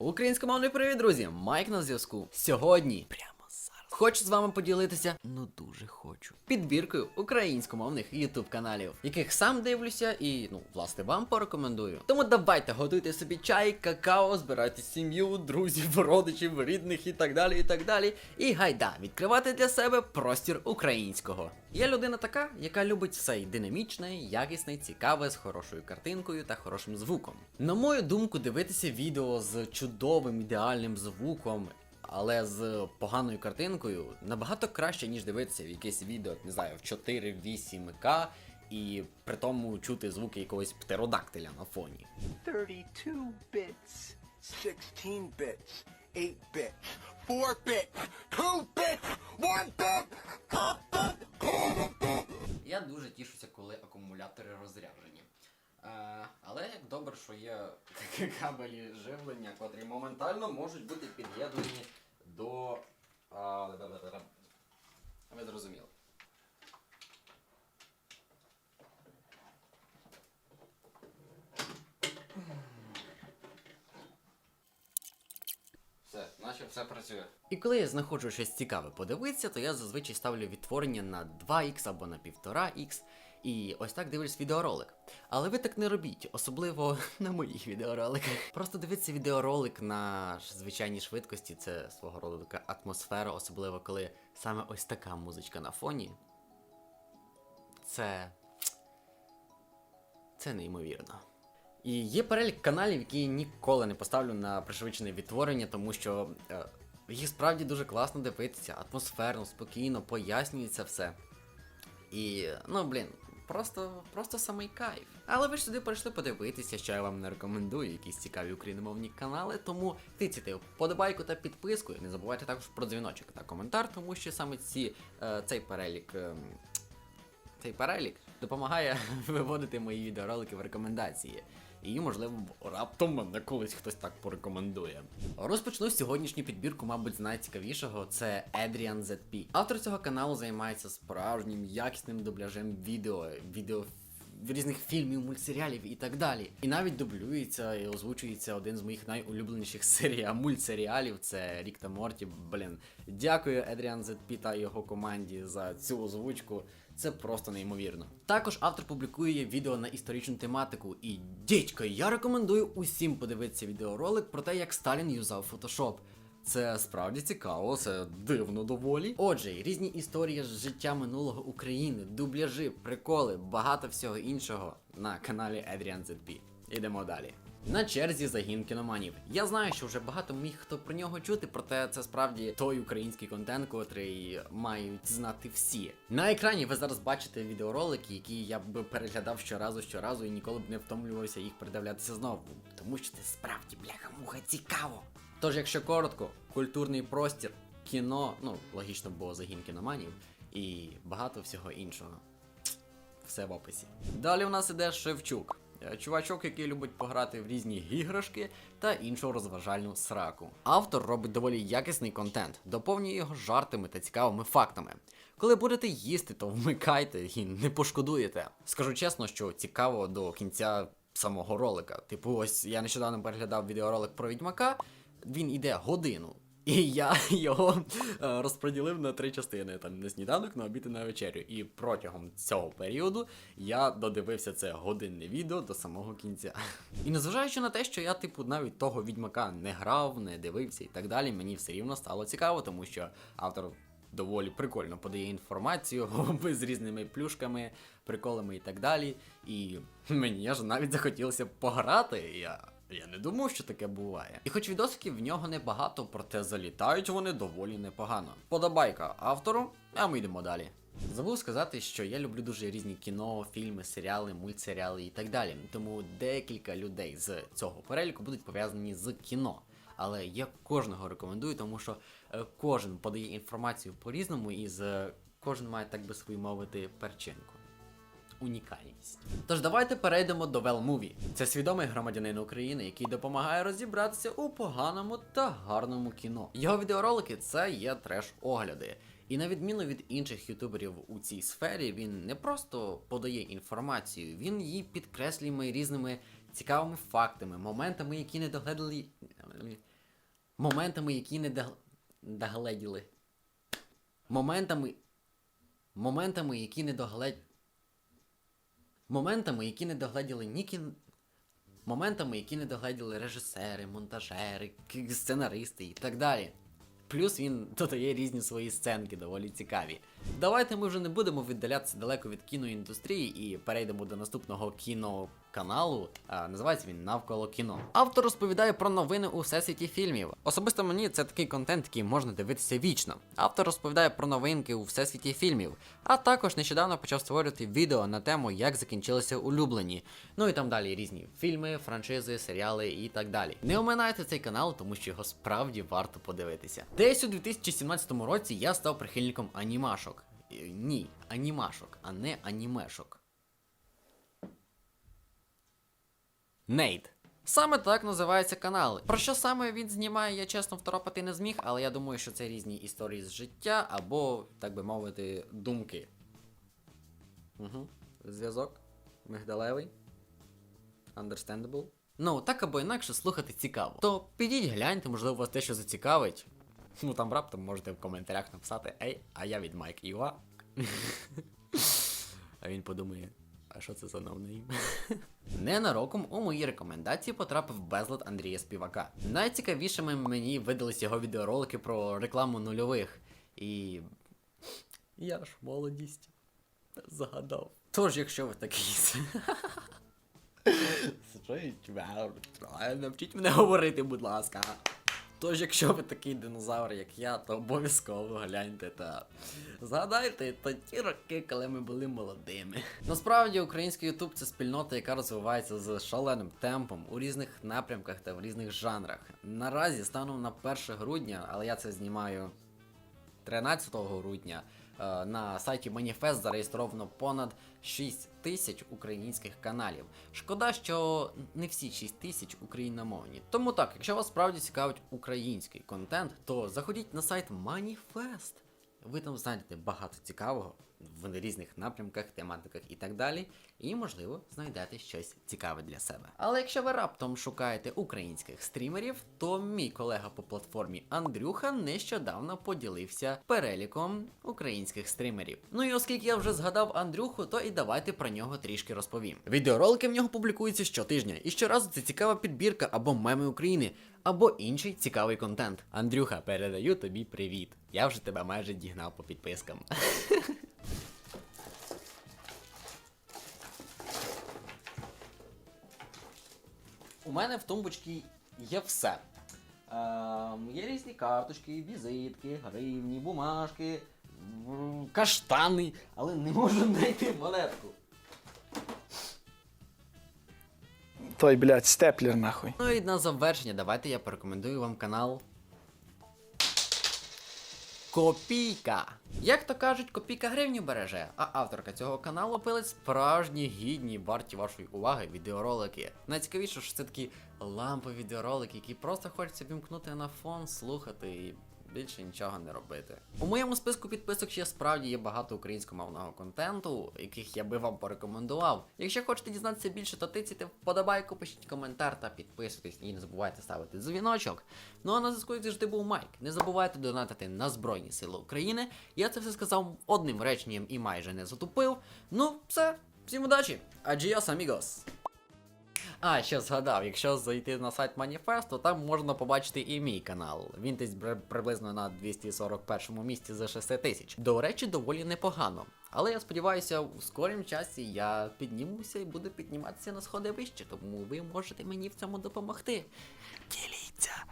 Українськомовний привіт, друзі! Майк на зв'язку. Сьогодні зараз хочу з вами поділитися, ну дуже хочу, підбіркою українськомовних ютуб каналів, яких сам дивлюся і, ну, власне, вам порекомендую. Тому давайте готуйте собі чай, какао, збирайте сім'ю, друзів, родичів, рідних і так далі. І так далі. І гайда, відкривати для себе простір українського. Я людина така, яка любить все динамічне, якісне, цікаве, з хорошою картинкою та хорошим звуком. На мою думку, дивитися відео з чудовим ідеальним звуком. Але з поганою картинкою набагато краще, ніж дивитися в якесь відео, не знаю, в 4-8К і при тому чути звуки якогось птеродактиля на фоні. 32 bits, 16 bits, 8 bits, 4 bits, 2 bits, 1 bit, Я дуже тішуся, коли акумулятори розряджені. Е, але як добре, що є такі кабелі живлення, котрі моментально можуть бути під'єднані до. Ви зрозуміли. Все, наче все працює. І коли я знаходжу щось цікаве подивитися, то я зазвичай ставлю відтворення на 2х або на 1,5х. І ось так дивлюсь відеоролик. Але ви так не робіть, особливо на моїх відеороликах. Просто дивитися відеоролик на звичайній швидкості, це свого роду така атмосфера, особливо коли саме ось така музичка на фоні. Це. Це неймовірно. І є перелік каналів, які я ніколи не поставлю на пришвидшене відтворення, тому що е, їх справді дуже класно дивитися, атмосферно, спокійно, пояснюється все. І, ну блін, просто, просто самий кайф. Але ви ж сюди прийшли подивитися, що я вам не рекомендую, якісь цікаві україномовні канали, тому тицяти вподобайку та підписку. І не забувайте також про дзвіночок та коментар, тому що саме ці, е, цей перелік. ем, цей перелік допомагає виводити мої відеоролики в рекомендації. І, можливо, раптом мене колись хтось так порекомендує. Розпочну сьогоднішню підбірку, мабуть, з найцікавішого це Adrian ZP. Автор цього каналу займається справжнім якісним дубляжем відео, відео різних фільмів, мультсеріалів і так далі. І навіть дублюється і озвучується один з моїх найулюбленіших серія мультсеріалів. Це Рік та Морті. Блін, дякую Едріан ZP та його команді за цю озвучку. Це просто неймовірно. Також автор публікує відео на історичну тематику. І дідько, я рекомендую усім подивитися відеоролик про те, як Сталін юзав фотошоп. Це справді цікаво, це дивно доволі. Отже, різні історії з життя минулого України, дубляжі, приколи, багато всього іншого на каналі Adrian ZP. Ідемо далі. На черзі загін кіноманів. Я знаю, що вже багато міг хто про нього чути, проте це справді той український контент, котрий мають знати всі. На екрані ви зараз бачите відеоролики, які я б переглядав щоразу, щоразу і ніколи б не втомлювався їх передивлятися знову. Тому що це справді бляха-муха цікаво. Тож, якщо коротко, культурний простір, кіно, ну логічно, бо загін кіноманів, і багато всього іншого. Все в описі. Далі у нас іде Шевчук. Е, Чувачок, який любить пограти в різні іграшки та іншу розважальну сраку. Автор робить доволі якісний контент, доповнює його жартами та цікавими фактами. Коли будете їсти, то вмикайте і не пошкодуєте. Скажу чесно, що цікаво до кінця самого ролика. Типу, ось я нещодавно переглядав відеоролик про відьмака, він іде годину. І я його е, розподілив на три частини: там на сніданок, на обід і на вечерю. І протягом цього періоду я додивився це годинне відео до самого кінця. І незважаючи на те, що я, типу, навіть того відьмака не грав, не дивився і так далі, мені все рівно стало цікаво, тому що автор. Доволі прикольно подає інформацію з різними плюшками, приколами і так далі. І мені аж навіть захотілося пограти. Я я не думав, що таке буває. І хоч відосиків в нього небагато, проте залітають вони доволі непогано. Подобайка автору, а ми йдемо далі. Забув сказати, що я люблю дуже різні кіно, фільми, серіали, мультсеріали і так далі. Тому декілька людей з цього переліку будуть пов'язані з кіно. Але я кожного рекомендую, тому що е, кожен подає інформацію по-різному, і з кожен має, так би свою мовити, перчинку унікальність. Тож давайте перейдемо до Well Це свідомий громадянин України, який допомагає розібратися у поганому та гарному кіно. Його відеоролики це є треш-огляди. І на відміну від інших ютуберів у цій сфері, він не просто подає інформацію, він її підкреслює різними цікавими фактами, моментами, які не догледали Моментами, які не дог... догледіли. Моментами. Моментами, які не догледь. Моментами, які не догледіли ні кін... Моментами, які не догледіли режисери, монтажери, сценаристи і так далі. Плюс він додає різні свої сценки, доволі цікаві. Давайте ми вже не будемо віддалятися далеко від кіноіндустрії і перейдемо до наступного кіноканалу. А, називається він Навколо кіно. Автор розповідає про новини у всесвіті фільмів. Особисто мені це такий контент, який можна дивитися вічно. Автор розповідає про новинки у всесвіті фільмів, а також нещодавно почав створювати відео на тему, як закінчилися улюблені. Ну і там далі різні фільми, франшизи, серіали і так далі. Не оминайте цей канал, тому що його справді варто подивитися. Десь у 2017 році я став прихильником анімашок. Е, Ні, анімашок, а не анімешок. Нейт. Саме так називається канал. Про що саме він знімає, я чесно второпати не зміг, але я думаю, що це різні історії з життя або, так би мовити, думки. Угу. Зв'язок. Мигдалевий. Understandable. Ну, так або інакше слухати цікаво. То підіть гляньте, можливо, вас те, що зацікавить. Ну там раптом можете в коментарях написати Ей, а я від Майк Іва. А він подумає, а що це за ноунейм? Ненароком у мої рекомендації потрапив безлад Андрія Співака. Найцікавішими мені видались його відеоролики про рекламу нульових. І. Я ж молодість загадав. Тож, якщо ви такий. Навчіть мене говорити, будь ласка. Тож, якщо ви такий динозавр, як я, то обов'язково гляньте та згадайте та ті роки, коли ми були молодими. Насправді, український Ютуб це спільнота, яка розвивається з шаленим темпом у різних напрямках та в різних жанрах. Наразі станом на 1 грудня, але я це знімаю 13 грудня на сайті Маніфест зареєстровано понад 6 тисяч українських каналів. Шкода, що не всі 6 тисяч україномовні. Тому так, якщо вас справді цікавить український контент, то заходіть на сайт Маніфест. Ви там знайдете багато цікавого в різних напрямках, тематиках і так далі. І, можливо, знайдете щось цікаве для себе. Але якщо ви раптом шукаєте українських стрімерів, то мій колега по платформі Андрюха нещодавно поділився переліком українських стрімерів. Ну і оскільки я вже згадав Андрюху, то і давайте про нього трішки розповім. Відеоролики в нього публікуються щотижня, і щоразу це цікава підбірка або меми України, або інший цікавий контент. Андрюха, передаю тобі привіт. Я вже тебе майже дігнав по підпискам. У мене в тумбочці є все. Ем, є різні карточки, візитки, гривні, бумажки, каштани, але не можу знайти монетку. Той, блядь, степлер нахуй. Ну і на завершення, давайте я порекомендую вам канал. Копійка. Як то кажуть, копійка гривню береже, а авторка цього каналу пилить справжні гідні варті вашої уваги відеоролики. Найцікавіше, що це такі лампові відеоролики, які просто хочеться вімкнути на фон, слухати і більше нічого не робити. У моєму списку підписок ще справді є багато українськомовного контенту, яких я би вам порекомендував. Якщо хочете дізнатися більше, то тицяйте вподобайку, пишіть коментар та підписуйтесь і не забувайте ставити дзвіночок. Ну а на зв'язку завжди був Майк. Не забувайте донатити на Збройні Сили України. Я це все сказав одним реченням і майже не затупив. Ну, все, всім удачі! Адіос, амігос! А, ще згадав, якщо зайти на сайт маніфесту, там можна побачити і мій канал. Він десь при- приблизно на 241 місці за 6 тисяч. До речі, доволі непогано. Але я сподіваюся, у скорім часі я піднімуся і буду підніматися на сходи вище, тому ви можете мені в цьому допомогти. Діліться